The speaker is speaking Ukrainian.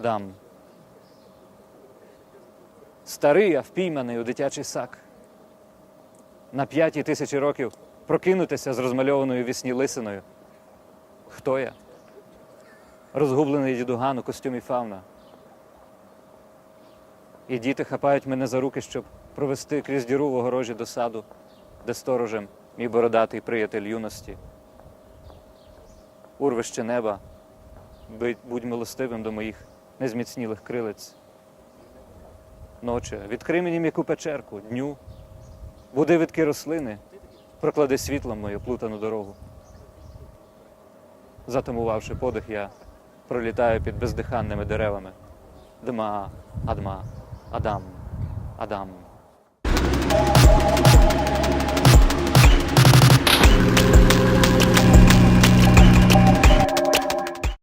Адам. Старий, а впійманий у дитячий сак. На п'ятій тисячі років прокинутися з розмальованою вісні лисиною. Хто я? Розгублений дідуган у костюмі фауна. І діти хапають мене за руки, щоб провести крізь діру в огорожі до саду де сторожем мій бородатий приятель юності. Урвище неба, Будь- милостивим до моїх незміцнілих крилиць. Ноче, відкрий мені м'яку печерку, дню, буди видки рослини, проклади світлом мою плутану дорогу. Затамувавши подих, я пролітаю під бездиханними деревами. Дма, адма, адам, адам.